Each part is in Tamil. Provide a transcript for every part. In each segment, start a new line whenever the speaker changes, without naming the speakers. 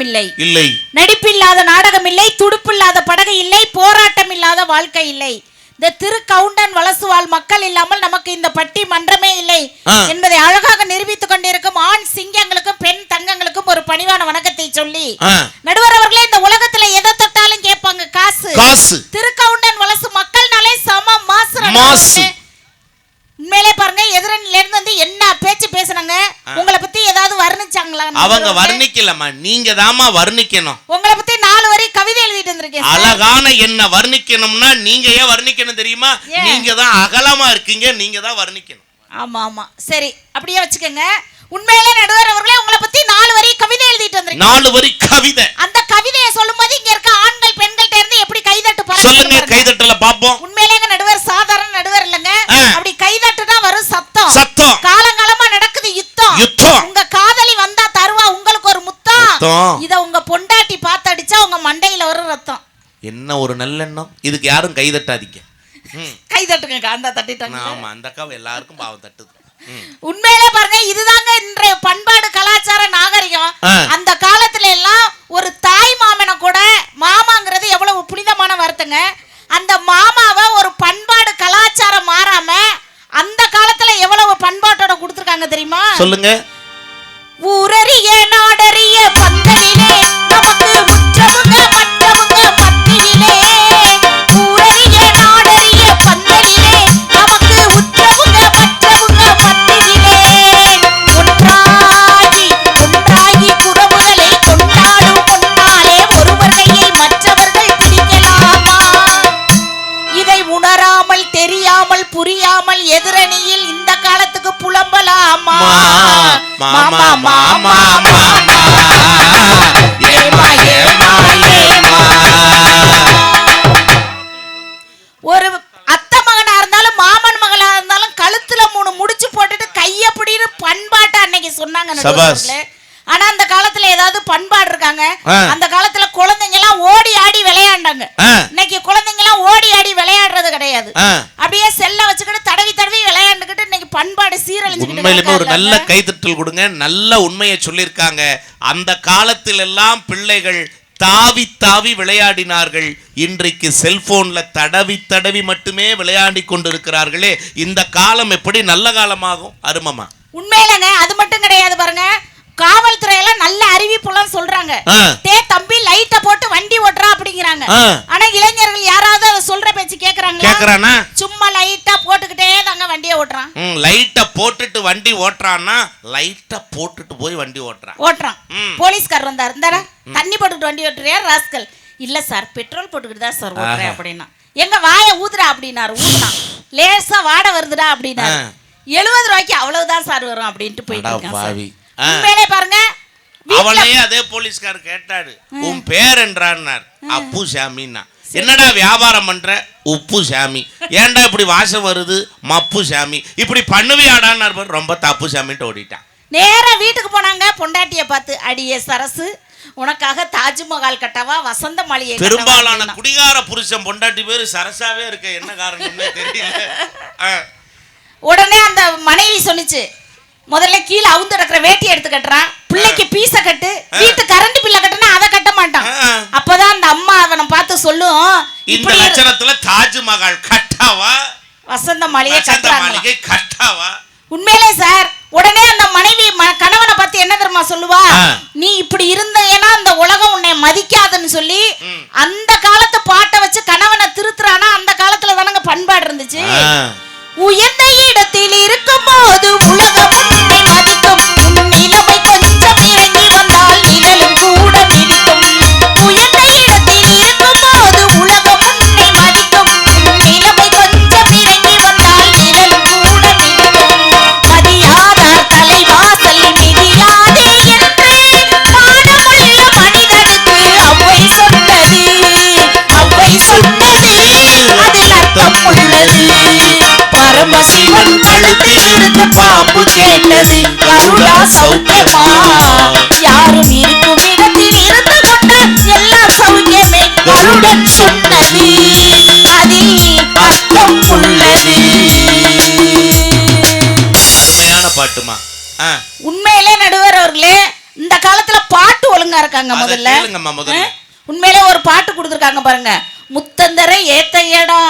இல்லை.
இல்லை.
நடிப்பில்லாத நாடகம் இல்லை துடுப்பில்லாத படகு இல்லை போராட்டம் இல்லாத வாழ்க்கை இல்லை. இந்த திரு கவுண்டன் வலசுவாழ் மக்கள் இல்லாமல் நமக்கு இந்த பட்டி மன்றமே இல்லை. என்பதை அழகாக நிரூபித்துக் கொண்டிருக்கும் ஆண் சிங்கங்களுக்கும் பெண் தங்கங்களுக்கும் ஒரு பணிவான வணக்கத்தை சொல்லி நடுவர் அவர்களே இந்த உலகத்துல எதை தொட்டாலும் கேட்பாங்க காசு.
காசு.
திருக்கவுண்டன் வலசு மக்கள்னாலே சம மாசு
மாசு.
உண்மையிலே பாருங்க எதிரணில இருந்து வந்து என்ன பேச்சு பேசுனாங்க? உங்களை பத்தி ஏதாவது வர்ணிச்சாங்களா?
அவங்க? வர்ணிக்கலம்மா. நீங்க தாமா வர்ணிக்கணும்.
உங்களை பத்தி நாலு வரி கவிதை எழுதிட்டு வந்திருக்கேன் சார்.
அழகான என்ன வர்ணிக்கணும்னா நீங்க ஏன் வர்ணிக்கணும் தெரியுமா? நீங்க தான் அகலமா இருக்கீங்க நீங்க தான் வர்ணிக்கணும்.
ஆமா ஆமா. சரி அப்படியே வச்சுக்கோங்க. உண்மையிலே நடுவர் அவர்களே உங்களை பத்தி நாலு வரி கவிதை எழுதிட்டு வந்திருக்கேன்.
நாலு வரி கவிதை.
அந்த கவிதையை சொல்லும்போது இங்க இருக்க ஆண்கள் பெண்கள்ட்ட இருந்து எப்படி கைதட்டு
சொல்லுங்க. கைதட்டல பாப்போம்
நடுவர் அப்படி கைதட்டுனா வரும் சத்தம்.
சத்தம்.
காலங்காலமா நடக்குது யுத்தம்.
யுத்தம்.
உங்க காதலி வந்தா தருவா உங்களுக்கு ஒரு முத்தம். இத உங்க பொண்டாட்டி பார்த்து அடிச்சா உங்க மண்டையில வரும் ரத்தம்.
என்ன ஒரு நல்லெண்ணம்? இதுக்கு யாரும்.
கை தட்டுங்க அந்த தட்டிட்டாங்க.
ஆமா அந்த அக்காவை எல்லாருக்கும் பாவம் தட்டுது.
உண்மையிலே பாருங்க இதுதாங்க இன்றைய பண்பாடு கலாச்சார நாகரிகம். அந்த காலத்துல எல்லாம் ஒரு தாய் மாமனை கூட மாமாங்கிறது எவ்வளவு புனிதமான வார்த்தைங்க. அந்த மாமாவை ஒரு பண்பாடு கலாச்சாரம் மாறாம அந்த காலத்துல எவ்வளவு பண்பாட்டோட கொடுத்துருக்காங்க தெரியுமா
சொல்லுங்க. சபாஸ்.
ஆனா அந்த காலத்துல ஏதாவது பண்பாடு இருக்காங்க. அந்த காலத்துல குழந்தைங்க எல்லாம் ஓடி ஆடி விளையாண்டாங்க. இன்னைக்கு குழந்தைங்க எல்லாம் ஓடி ஆடி விளையாடுறது கிடையாது. அப்படியே செல்ல வச்சுக்கிட்டு தடவி தடவி விளையாண்டுக்கிட்டு இன்னைக்கு பண்பாடு
உண்மையிலுமே ஒரு. நல்ல கைதட்டல் கொடுங்க. நல்ல உண்மையை சொல்லியிருக்காங்க. அந்த காலத்தில் எல்லாம் பிள்ளைகள் தாவி தாவி விளையாடினார்கள். இன்றைக்கு செல்போன்ல தடவி தடவி மட்டுமே விளையாடி கொண்டிருக்கிறார்களே. இந்த காலம் எப்படி? நல்ல காலமாகும்? அருமமா?
உண்மையிலங்க அது மட்டும் கிடையாது பாருங்க. காவல்துறையில நல்ல அறிவிப்புலாம் சொல்றாங்க. டே தம்பி லைட்ட போட்டு வண்டி ஓட்டுறா அப்படிங்கிறாங்க. ஆனா இளைஞர்கள் யாராவது அதை சொல்ற பேச்சு கேக்குறாங்களா?
கேக்குறானா?
சும்மா லைட்டா போட்டுக்கிட்டே தாங்க வண்டியை ஓட்டுறான்.
லைட்டை போட்டுட்டு வண்டி ஓட்டுறான்னா லைட்டை போட்டுட்டு போய் வண்டி ஓட்டுறான்.
ஓட்டுறான். போலீஸ்கார் வந்தார். இந்தாடா தண்ணி போட்டுக்கிட்டு வண்டி ஓட்டுறியா ராஸ்கல்? இல்ல சார் பெட்ரோல் போட்டுக்கிட்டு தான் சார் ஓட்டுறேன். அப்படின்னா. எங்க வாய ஊதுடா அப்படின்னாரு ஊதுனான் லேசா வாட வருதுடா அப்படின்னாரு.
ஆ.
எழுபது ரூபாய்க்கு அவ்வளவுதான் சார் வரும் அப்படின்ட்டு போயிட்டு இருக்கான் பாருங்க.
அவனையே அதே போலீஸ்கார் கேட்டாரு. உன் பேர் என்றார் அப்பு சாமின்னா. என்னடா வியாபாரம் பண்ற? உப்பு சாமி. ஏன்டா இப்படி வாசம் வருது? மப்பு சாமி. இப்படி பண்ணுவியாடான்னார் பாரு. ரொம்ப தப்பு சாமின்ட்டு ஓடிட்டான்.
நேரா வீட்டுக்கு போனாங்க. பொண்டாட்டிய பார்த்து அடியே சரசு உனக்காக தாஜ்மஹால் கட்டவா? வசந்த மாளிகை
பெரும்பாலான. குடிகார புருஷன் பொண்டாட்டி பேரு சரசாவே இருக்க. என்ன காரணம்னே தெரியல.
உடனே அந்த மனைவி சொன்னுச்சு முதல்ல கீழே அவுந்து கிடக்குற வேட்டி எடுத்து கட்டுறான். பிள்ளைக்கு பீச கட்டு. வீட்டு கரண்ட் பில்ல கட்டுனா அதை கட்ட மாட்டான். அப்பதான் அந்த அம்மா அவனை பார்த்து சொல்லும்
இந்த லட்சணத்துல தாஜ்மஹால் கட்டாவா?
வசந்த மாளிகை
வசந்த மாளிகை கட்டாவா?
உண்மையிலே சார் உடனே அந்த மனைவி கணவனை பார்த்து என்ன தெரியுமா சொல்லுவா. நீ இப்படி இருந்தேன்னா அந்த உலகம் உன்னை மதிக்காதுன்னு சொல்லி. அந்த காலத்து பாட்டை வச்சு கணவனை திருத்துறானா? அந்த காலத்துல தானங்க பண்பாடு இருந்துச்சு. உயர்ந்த இடத்தில் இருக்கும் போது உலகம் கேட்டது கருடா சௌக்கியமா? யாரும் இருக்கும் இடத்தில் இருந்து கொண்டு எல்லாம் சௌக்கியமே கருடன் சொன்னது. அதில் அர்த்தம் உள்ளது.
அருமையான பாட்டுமா.
உண்மையிலே நடுவர் அவர்களே இந்த காலத்துல பாட்டு ஒழுங்கா இருக்க இருக்காங்க முதல்ல? உண்மையிலே ஒரு பாட்டு கொடுத்துருக்காங்க பாருங்க. முத்தந்தரை ஏத்த இடம்.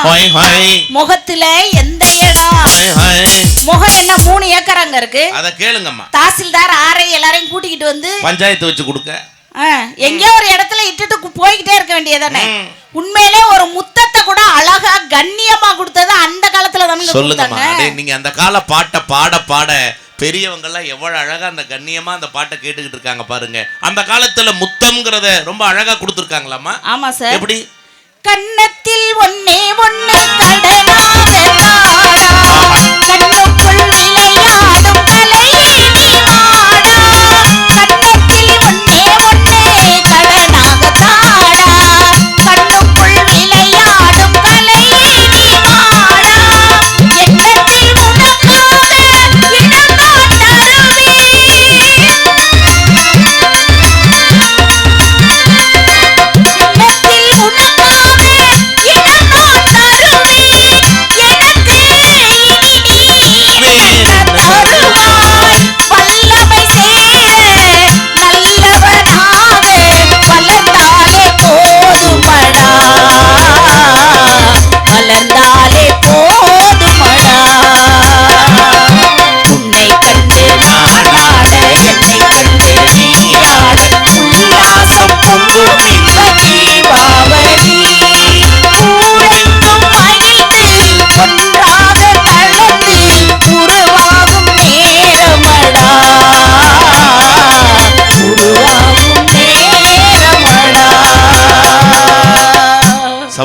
முகத்துல எந்த முகம் என்ன மூணு ஏக்கர் அங்க இருக்கு?
அதை கேளுங்கம்மா.
தாசில்தார் ஆரை எல்லாரையும் கூட்டிக்கிட்டு வந்து
பஞ்சாயத்து வச்சு கொடுக்க.
ஆ, எங்கேயோ ஒரு இடத்துல இட்டுட்டு போய்கிட்டே இருக்க வேண்டியதானே. உண்மையிலே ஒரு முத்தத்தை கூட அழகா கண்ணியமா கொடுத்தது அந்த காலத்துல தானுங்க
சொல்லுங்கம்மா. நீங்க அந்த கால பாட்டை பாட பாட பெரியவங்க எல்லாம் எவ்வளவு அழகா அந்த கண்ணியமா அந்த பாட்டை கேட்டுக்கிட்டு இருக்காங்க பாருங்க. அந்த காலத்துல முத்தம்ங்கிறத ரொம்ப அழகா கொடுத்துருக்காங்களாம்மா.
ஆமா சார்.
எப்படி?
கன்னத்தில் ஒன்னே ஒண்ணு கடனாக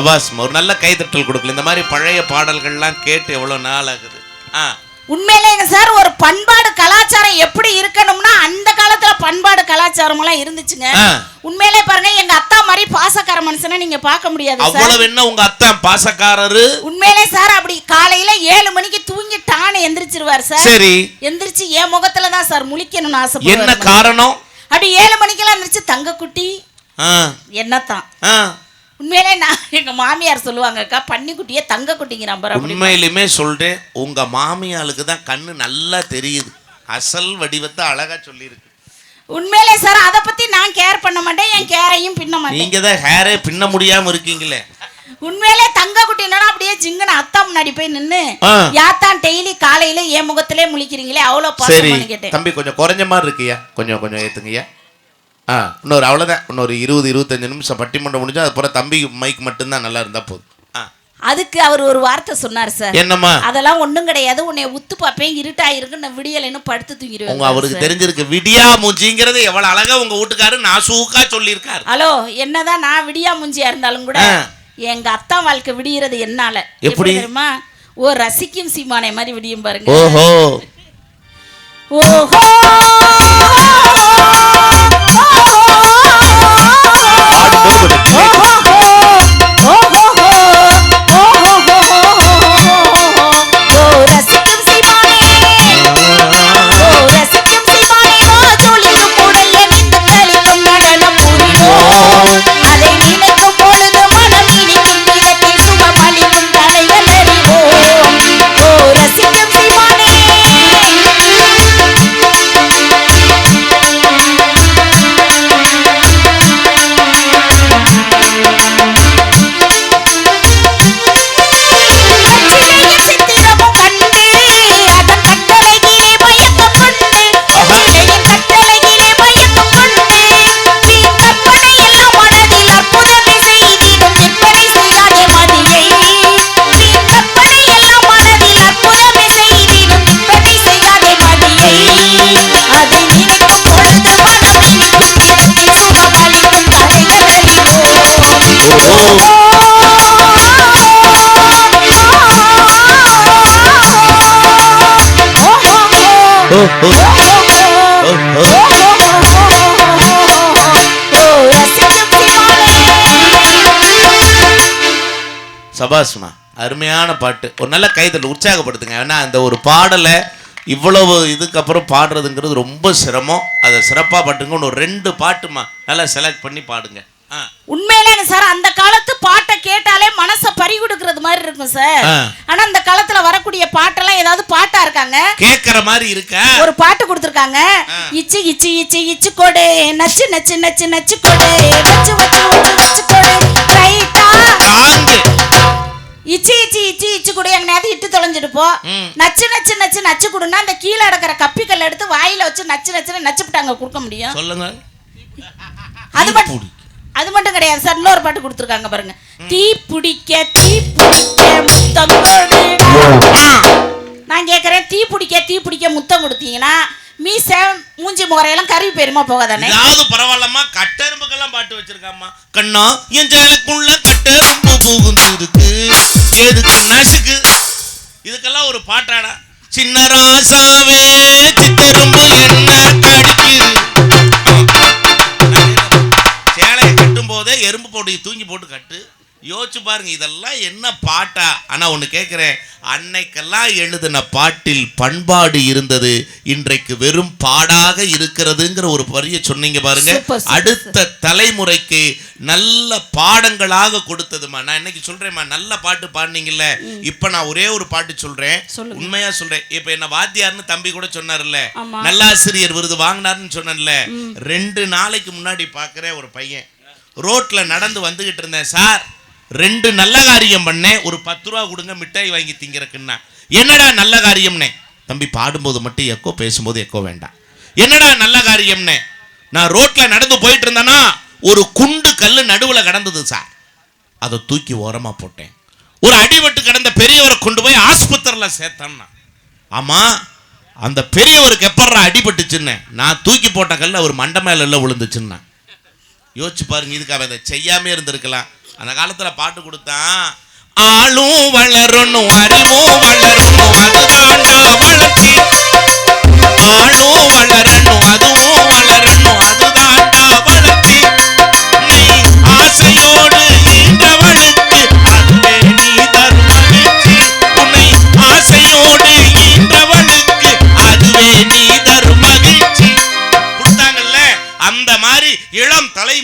நேரமடா
சபாஸ் ஒரு நல்ல கைதட்டல் கொடுக்கல. இந்த மாதிரி பழைய பாடல்கள்லாம் கேட்டு எவ்வளவு நாள் ஆகுது? ஆ.
உண்மையிலேங்க சார் ஒரு பண்பாடு கலாச்சாரம் எப்படி இருக்கணும்னா அந்த காலத்துல பண்பாடு கலாச்சாரம் எல்லாம் இருந்துச்சுங்க. உண்மையிலே பாருங்க எங்க அத்தா மாதிரி பாசக்கார மனுஷனை நீங்க பார்க்க முடியாது
அவ்வளவு என்ன உங்க அத்தான் பாசக்காரரு?
உண்மையிலே சார் அப்படி காலையில ஏழு மணிக்கு தூங்கி டான்னு எந்திரிச்சிருவார் சார்.
சரி.
எந்திரிச்சு என் முகத்துல தான் சார் முழிக்கணும்னு
என்ன
ஆசைப்படுவார்
காரணம்?
அப்படி ஏழு மணிக்கெல்லாம் எந்திரிச்சு தங்க குட்டி என்னத்தான். உண்மையிலே நான் எங்க மாமியார் சொல்லுவாங்கக்கா பன்னிக்குட்டியே தங்க பாரு அப்படி
உண்மையிலுமே சொல்றேன் உங்க மாமியாளுக்கு தான் கண்ணு நல்லா தெரியுது. அசல் வடிவத்தை அழகா சொல்லியிருக்கு.
உண்மையிலே சார் அதை பத்தி நான் கேர் பண்ண மாட்டேன் என் கேரையும் பின்ன மாட்டேன்.
நீங்க தான் ஹேரே பின்ன முடியாம இருக்கீங்களே.
உண்மையிலே தங்க குட்டினா அப்படியே ஜிங்கன அத்தா முன்னாடி போய் நின்னு. யாத்தான் டெய்லி காலையில என் முகத்திலே முழிக்கிறீங்களே அவ்வளவு
சரி
பாசமானு கேட்டேன்.
தம்பி கொஞ்சம் குறைஞ்ச மாதிரி இருக்குயா? கொஞ்சம் கொஞ்சம் ஏத்துங்கய்யா. ஆ இன்னொரு அவ்வளோதான் இன்னொரு இருபது இருபத்தஞ்சு நிமிஷம் பட்டிமன்றம் முடிஞ்சா அதுக்கப்புறம் தம்பி மைக் மட்டும்தான் நல்லா இருந்தா போதும்.
அதுக்கு அவர் ஒரு வார்த்தை சொன்னார் சார்.
என்னம்மா?
அதெல்லாம் ஒண்ணும் கிடையாது. உன்னை உத்து பார்ப்பேன் இருட்டாயிருக்கு நான் விடியலைன்னு படுத்து
உங்க
தூங்கிடுவேன்
அவருக்கு தெரிஞ்சிருக்கு விடியா மூஞ்சிங்கிறது எவ்வளவு அழகா உங்க வீட்டுக்காரு நாசூக்கா சொல்லியிருக்காரு.
ஹலோ என்னதான் நான் விடியா முஞ்சியா இருந்தாலும் கூட. எங்க அத்தா வாழ்க்கை விடியறது என்னால.
எப்படி?
தெரியுமா? ஓ ரசிக்கும் சீமானை மாதிரி விடியும் பாருங்க.
ஓஹோ.
ஓஹோ!
சபாஸ்மா அருமையான பாட்டு. ஒரு நல்ல கைதல் உற்சாகப்படுத்துங்க. ஏன்னா அந்த ஒரு பாடலை இவ்வளவு இதுக்கப்புறம் பாடுறதுங்கிறது ரொம்ப சிரமம். அதை சிறப்பாக பாட்டுங்க. ஒரு ரெண்டு பாட்டுமா நல்லா செலக்ட் பண்ணி பாடுங்க.
உண்மையிலே சார் அந்த காலத்து பாட்டை கேட்டாலே மனச பறி கொடுக்கறது மாதிரி இருக்கும் சார். ஆனா அந்த காலத்துல வரக்கூடிய பாட்டெல்லாம் ஏதாவது பாட்டா இருக்காங்க?
கேக்குற மாதிரி இருக்கா.
ஒரு பாட்டு கொடுத்துருக்காங்க. இச்சு இச்சு இச்சு இச்சு கொடு. நச்சு நச்சு நச்சு நச்சு கொடு. வச்சு வச்சு வச்சு கொடு. ரைட்டா? இச்சு இச்சு இச்சு இச்சு கொடு எங்கனையாவது இட்டு தொலைஞ்சிட்டு போ
ம்.
நச்சு நச்சு நச்சு நச்சு கொடுன்னா அந்த கீழே அடக்கிற கப்பிக்கல்ல எடுத்து வாயில வச்சு நச்சு நச்சுன்னு நச்சுப்பிட்டாங்க கொடுக்க முடியும்.
சொல்லுங்க.
அது மட்டும். அது மட்டும் கிடையாது. சார் இன்னொரு பாட்டு கொடுத்துருக்காங்க பாருங்க. தீ பிடிக்க தீ பிடிக்க முத்தம் கொடு நான் கேட்குறேன் தீ பிடிக்க தீ பிடிக்க முத்தம் கொடுத்தீங்கன்னா மீச மூஞ்சி முறையெல்லாம் கருவி பெருமா போகாதானே?
இதாவது பரவாயில்லம்மா கட்டெரும்புக்கெல்லாம் பாட்டு வச்சிருக்காம்மா. கண்ணா என் ஜாலுக்குள்ள கட்டெரும்பு புகுந்து இருக்கு எதுக்கு நசுக்கு? இதுக்கெல்லாம் ஒரு பாட்டாடா. சின்ன ராசாவே சித்தெரும்பு என்ன கடிக்குது? சேலையை கட்டும் போதே எறும்பு போட்டு தூங்கி போட்டு கட்டு. யோசிச்சு பாருங்க இதெல்லாம் என்ன பாட்டா? ஆனா ஒண்ணு கேட்கிறேன் அன்னைக்கெல்லாம் எழுதின பாட்டில் பண்பாடு இருந்தது. இன்றைக்கு வெறும் பாடாக இருக்கிறதுங்கிற ஒரு வரியை சொன்னீங்க பாருங்க. அடுத்த தலைமுறைக்கு நல்ல பாடங்களாக கொடுத்ததுமா நான் இன்னைக்கு சொல்றேன்மா நல்ல பாட்டு பாடுனீங்கல்ல. இப்ப நான் ஒரே ஒரு பாட்டு சொல்றேன். உண்மையா சொல்றேன். இப்ப என்ன வாத்தியார்னு தம்பி கூட சொன்னார்ல. நல்லாசிரியர் விருது வாங்கினாருன்னு சொன்னேன்ல. ரெண்டு நாளைக்கு முன்னாடி பார்க்குறேன் ஒரு பையன். ரோட்ல நடந்து வந்துகிட்டு இருந்தேன். சார் ரெண்டு நல்ல காரியம் பண்ணேன். ஒரு பத்து ரூபா கொடுங்க மிட்டாய் வாங்கி திங்கிறக்குன்னா. என்னடா நல்ல காரியம்னே? தம்பி பாடும்போது மட்டும் எக்கோ பேசும்போது எக்கோ வேண்டாம். என்னடா நல்ல காரியம்னே? நான் ரோட்டில் நடந்து போயிட்டு இருந்தேன்னா ஒரு குண்டு கல் நடுவில் கடந்தது சார். அதை தூக்கி ஓரமாக போட்டேன். ஒரு அடிபட்டு கிடந்த பெரியவரை கொண்டு போய் ஆஸ்பத்திரியில் சேர்த்தேன்னா. ஆமாம் அந்த பெரியவருக்கு எப்பட்றா அடிபட்டுச்சுன்னு? நான் தூக்கி போட்ட கல் அவர் மண்டை மேலே விழுந்துச்சுன்னா. யோசிச்சு பாருங்க இதுக்கு அவன் இதை செய்யாம இருந்திருக்கலாம். அந்த காலத்துல பாட்டு கொடுத்தான் ஆளும் வளரணும் அறிவும் வளரணும் அதுதான் வளர்ச்சி. ஆளும்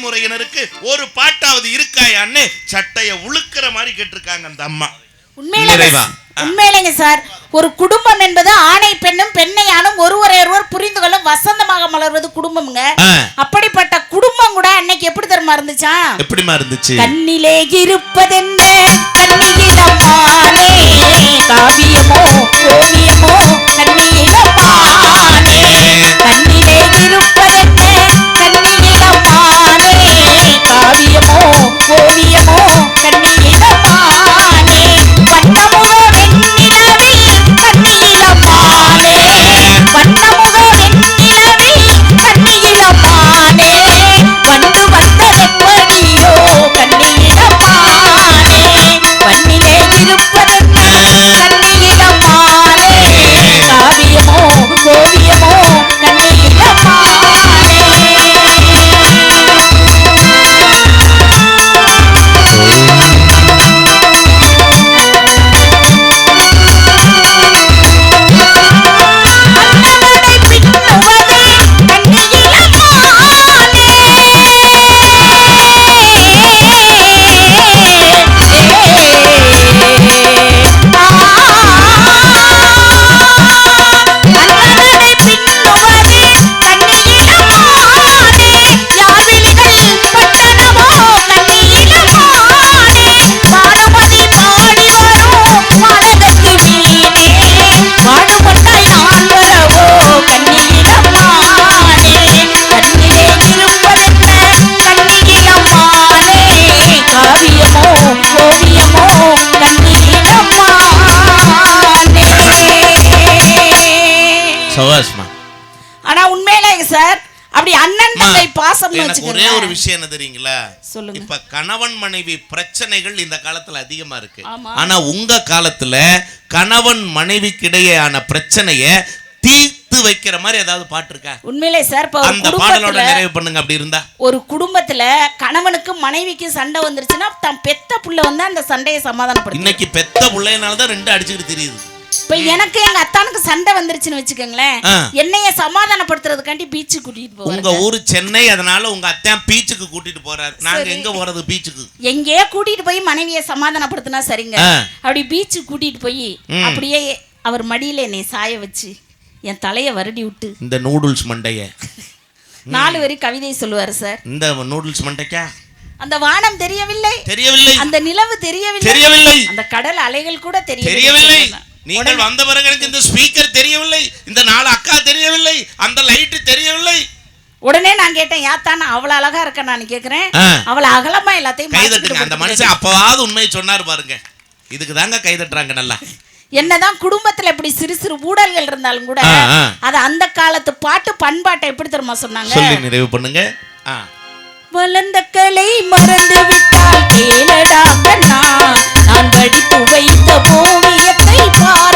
தலைமுறையினருக்கு ஒரு பாட்டாவது இருக்காயான்னு சட்டைய உழுக்கிற மாதிரி கேட்டிருக்காங்க அந்த அம்மா.
உண்மையிலே
நிறைவா.
உண்மையிலேங்க சார். ஒரு குடும்பம் என்பது ஆணை பெண்ணும் பெண்ணை ஆணும் ஒருவரை ஒருவர் புரிந்து கொள்ளும் வசந்தமாக மலர்வது குடும்பம்ங்க. அப்படிப்பட்ட குடும்பம் கூட அன்னைக்கு எப்படி தெரியுமா இருந்துச்சா?
எப்படிம்மா இருந்துச்சு?
கண்ணிலே இருப்பதென்ன கண்ணியிடமானே காவியமோ ஓவியமோ கண்ணியிடமானே
ஒரே ஒரு விஷயம் என்ன தெரியுங்களா?
சொல்லுங்க.
இப்ப கணவன் மனைவி பிரச்சனைகள் இந்த காலத்துல அதிகமா இருக்கு. ஆனா உங்க காலத்துல கணவன் மனைவிக்கு இடையேயான பிரச்சனைய தீர்த்து வைக்கிற மாதிரி ஏதாவது பாட்டு இருக்கா?
உண்மையிலே சார் இப்போ
அந்த பாடலோட நிறைவு பண்ணுங்க அப்படி இருந்தா.
ஒரு குடும்பத்துல கணவனுக்கு மனைவிக்கு சண்டை வந்துருச்சுன்னா தன் பெத்த புள்ள வந்து அந்த சண்டையை சமாதானப்படுத்தும்
இன்னைக்கு பெத்த பிள்ளைனால தான் ரெண்டு அடிச்சுக்கிட்டு தெரியுது.
இப்ப எனக்கு எங்க அத்தானுக்கு சண்டை வந்துருச்சுன்னு வச்சுக்கோங்களேன். என்னைய சமாதானப்படுத்துறதுக்காண்டி பீச்சு கூட்டிட்டு
உங்க
போவாங்க
ஊரு சென்னை அதனால உங்க அத்தையான் பீச்சுக்கு கூட்டிட்டு போறாரு. நாங்க எங்க போறது பீச்சுக்கு
எங்கேயோ கூட்டிட்டு போய் மனைவியை சமாதானப்படுத்தினா சரிங்க. அப்படி பீச்சு கூட்டிட்டு போய். அப்படியே அவர் மடியில என்னை சாய வச்சு என் தலைய வருடி விட்டு.
இந்த நூடுல்ஸ் மண்டைய.
நாலு வரி கவிதை சொல்லுவாரு சார்.
இந்த நூடுல்ஸ் மண்டைக்கா?
அந்த வானம் தெரியவில்லை.
தெரியவில்லை.
அந்த நிலவு தெரியவில்லை.
தெரியவில்லை.
அந்த கடல் அலைகள் கூட
தெரியவில்லை.
தெரியவில்லை.
நீங்கள் வந்த பிறகு எனக்கு இந்த ஸ்பீக்கர் தெரியவில்லை இந்த நாலு அக்கா தெரியவில்லை அந்த லைட் தெரியவில்லை
உடனே நான் கேட்டேன் யாத்தான அவ்வளவு அழகா இருக்க நான் கேக்குறேன். அவள அகலமா எல்லாத்தையும்
கைதட்டுங்க அந்த மனுஷன் அப்பவாவது உண்மையை சொன்னார் பாருங்க இதுக்கு தாங்க கைதட்டுறாங்க நல்லா
என்னதான் குடும்பத்துல இப்படி சிறு சிறு ஊடல்கள் இருந்தாலும் கூட. அது அந்த காலத்து பாட்டு பண்பாட்டை எப்படி தெரியுமா சொன்னாங்க
நிறைவு பண்ணுங்க.
வளர்ந்த கலை மறந்து விட்டால் கேளடா நான் படித்து வைத்த ஓவியத்தை
போற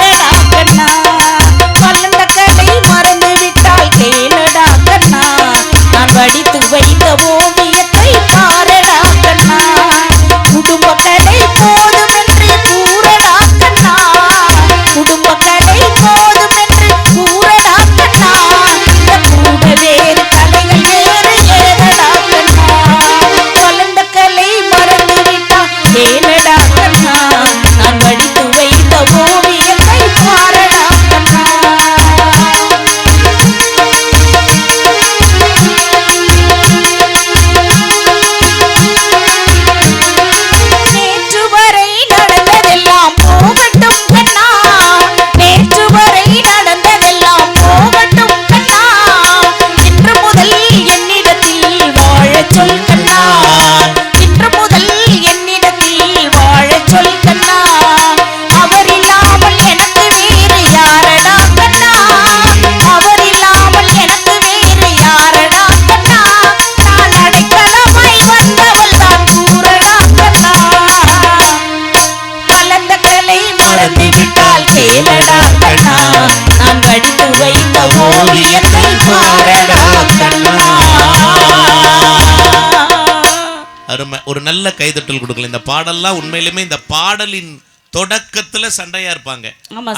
கைதட்டல் கொடுக்கல. இந்த பாடல்லாம் உண்மையிலுமே இந்த பாடலின் தொடக்கத்துல சண்டையா இருப்பாங்க.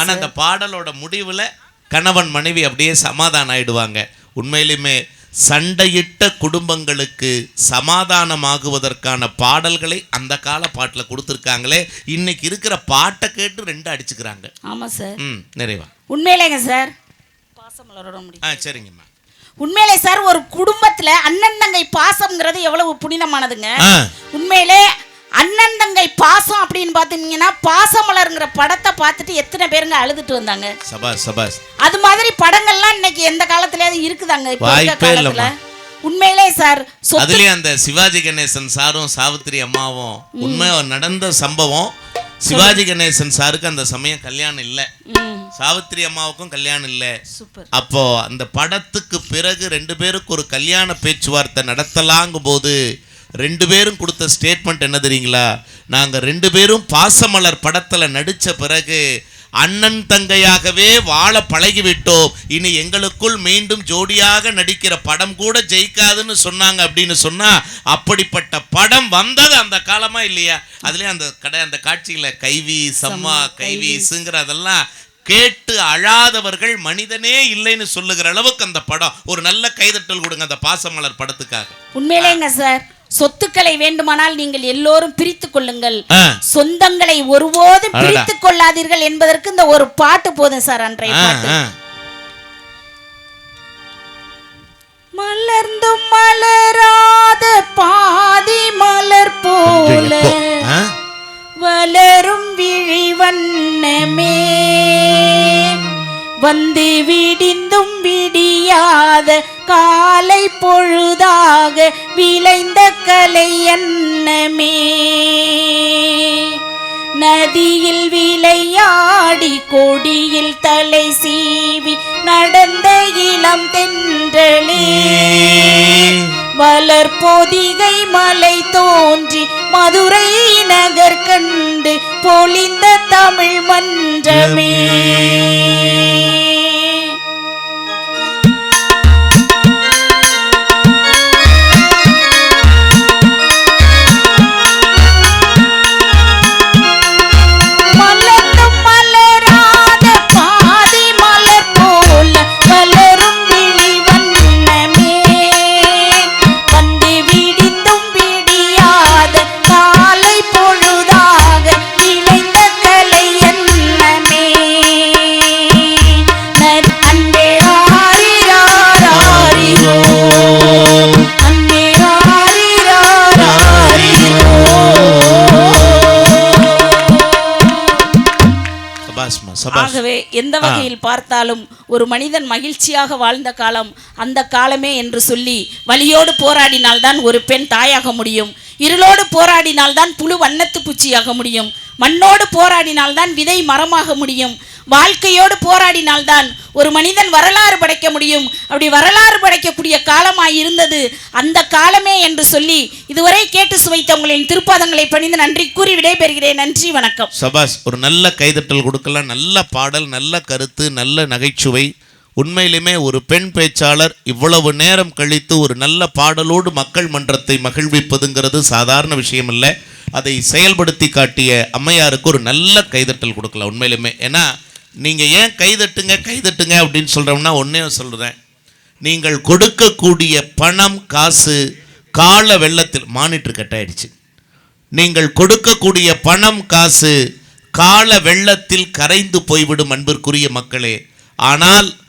ஆனா இந்த பாடலோட முடிவுல கணவன் மனைவி அப்படியே சமாதானம் ஆயிடுவாங்க. உண்மையிலுமே சண்டையிட்ட குடும்பங்களுக்கு சமாதானமாகுவதற்கான பாடல்களை அந்த கால பாட்டுல கொடுத்துருக்காங்களே. இன்னைக்கு இருக்கிற பாட்டை கேட்டு ரெண்டு அடிச்சுக்கிறாங்க.
ஆமா சார்
ம் நிறைவா.
உண்மையிலேங்க சார் பாசமலரோட முடியும்
ஆ சரிங்கம்மா.
உண்மையிலே சார் ஒரு குடும்பத்துல அண்ணன் தங்கை பாசம்ங்கிறது எவ்வளவு புனிதமானதுங்க. உண்மையிலே அண்ணன் தங்கை பாசம் அப்படின்னு பாத்தீங்கன்னா பாசமலருங்கிற படத்தை பார்த்துட்டு எத்தனை பேருங்க அழுதுட்டு வந்தாங்க
சபாஸ் சபாஸ்
அது மாதிரி படங்கள்லாம் இன்னைக்கு எந்த காலத்துலயாவது இருக்குதாங்க இப்ப காலத்துல. உண்மையிலே சார் சொத்து
அதுலயும் அந்த சிவாஜி கணேசன் சாரும் சாவித்திரி அம்மாவும் உண்மை நடந்த சம்பவம். சிவாஜி கணேசன் சாருக்கு அந்த சமயம் கல்யாணம் இல்லை.
ம்,
சாவித்திரி அம்மாவுக்கும் கல்யாணம் இல்லை. அப்போ அந்த படத்துக்கு பிறகு ரெண்டு பேருக்கு ஒரு கல்யாண பேச்சுவார்த்தை நடத்தலாங்கும் போது ரெண்டு பேரும் கொடுத்த ஸ்டேட்மெண்ட் என்ன தெரியுங்களா? நாங்க ரெண்டு பேரும் பாசமலர் படத்துல நடிச்ச பிறகு அண்ணன் தங்கையாகவே வாழ பழகிவிட்டோம். இனி எங்களுக்குள் மீண்டும் ஜோடியாக நடிக்கிற படம் கூட ஜெயிக்காதுன்னு சொன்னாங்க அப்படின்னு சொன்னா அப்படிப்பட்ட படம் வந்தது அந்த காலமா இல்லையா? அதுலயும் அந்த கடை அந்த காட்சியில கைவி சம்மா கைவீசுங்கிற அதெல்லாம் கேட்டு அழாதவர்கள் மனிதனே இல்லைன்னு சொல்லுகிற அளவுக்கு அந்த படம். ஒரு நல்ல கைதட்டல் கொடுங்க அந்த பாசமலர் படத்துக்காக.
உண்மையிலேங்க சார். சொத்துக்களை வேண்டுமானால் நீங்கள் எல்லோரும் பிரித்துக் கொள்ளுங்கள் சொந்தங்களை ஒருபோதும்
அடடா.
பிரித்துக் கொள்ளாதீர்கள் என்பதற்கு இந்த ஒரு பாட்டு போதும் சார் அன்றைய. மலர்ந்தும் மலராத பாதி மலர் போல? வளரும் விழி வண்ணமே வந்து விடிந்தும் விடியாத காலை பொழுதாக விளைந்த கலை என்னமே. நதியில் விளையாடி கொடியில் தலை சீவி நடந்த இளம் தென்றலே. வளர் பொதிகை மலை தோன்றி மதுரை நகர் கண்டு பொழிந்த தமிழ் மன்றமே. பார்த்தாலும் ஒரு மனிதன் மகிழ்ச்சியாக வாழ்ந்த காலம் அந்த காலமே என்று சொல்லி வலியோடு போராடினால்தான் ஒரு பெண் தாயாக முடியும். இருளோடு போராடினால்தான் புழு வண்ணத்து பூச்சியாக முடியும். மண்ணோடு போராடினால்தான் விதை மரமாக முடியும். வாழ்க்கையோடு போராடினால்தான் ஒரு மனிதன் வரலாறு படைக்க முடியும். அப்படி வரலாறு படைக்கக்கூடிய காலமாய் இருந்தது. அந்த காலமே என்று சொல்லி இதுவரை கேட்டு சுவைத்த உங்களின் திருப்பாதங்களை பணிந்து நன்றி கூறி விடைபெறுகிறேன். நன்றி வணக்கம்.
சபாஸ் ஒரு நல்ல கைதட்டல் கொடுக்கலாம். நல்ல பாடல் நல்ல கருத்து நல்ல நகைச்சுவை. உண்மையிலுமே ஒரு பெண் பேச்சாளர் இவ்வளவு நேரம் கழித்து ஒரு நல்ல பாடலோடு மக்கள் மன்றத்தை மகிழ்விப்பதுங்கிறது சாதாரண விஷயம் இல்லை அதை செயல்படுத்தி காட்டிய அம்மையாருக்கு ஒரு நல்ல கைதட்டல் கொடுக்கலாம் உண்மையிலுமே. ஏன்னா நீங்கள் ஏன் கைதட்டுங்க கைதட்டுங்க அப்படின்னு சொல்கிறோம்னா ஒன்றே சொல்கிறேன் நீங்கள் கொடுக்கக்கூடிய பணம் காசு கால வெள்ளத்தில் மானிட்டர் கட் ஆயிடுச்சு. நீங்கள் கொடுக்கக்கூடிய பணம் காசு கால வெள்ளத்தில் கரைந்து போய்விடும் அன்பிற்குரிய மக்களே. ஆனால்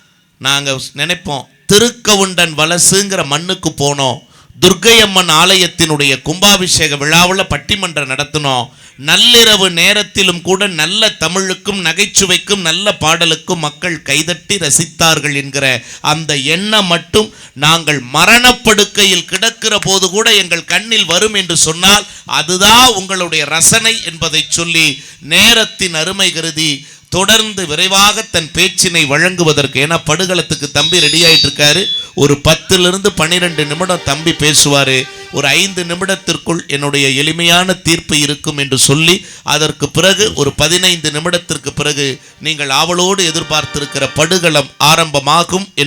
நாங்கள் நினைப்போம் திருக்கவுண்டன் வலசுங்கிற மண்ணுக்கு போனோம் துர்க்கையம்மன் ஆலயத்தினுடைய கும்பாபிஷேக விழாவில் பட்டிமன்றம் நடத்தினோம். நள்ளிரவு நேரத்திலும் கூட நல்ல தமிழுக்கும் நகைச்சுவைக்கும் நல்ல பாடலுக்கும் மக்கள் கைதட்டி ரசித்தார்கள் என்கிற அந்த எண்ணம் மட்டும் நாங்கள் மரணப்படுக்கையில் கிடக்கிற போது கூட எங்கள் கண்ணில் வரும் என்று சொன்னால் அதுதான் உங்களுடைய ரசனை என்பதை சொல்லி நேரத்தின் அருமை கருதி தொடர்ந்து விரைவாக தன் பேச்சினை வழங்குவதற்கு ஏன்னா படுகளத்துக்கு தம்பி ரெடி ஆயிட்டு இருக்காரு ஒரு பத்திலிருந்து பன்னிரெண்டு நிமிடம் தம்பி பேசுவார். ஒரு ஐந்து நிமிடத்திற்குள் என்னுடைய எளிமையான தீர்ப்பு இருக்கும் என்று சொல்லி அதற்கு பிறகு ஒரு பதினைந்து நிமிடத்திற்கு பிறகு நீங்கள் ஆவலோடு எதிர்பார்த்திருக்கிற படுகளம் ஆரம்பமாகும் என்று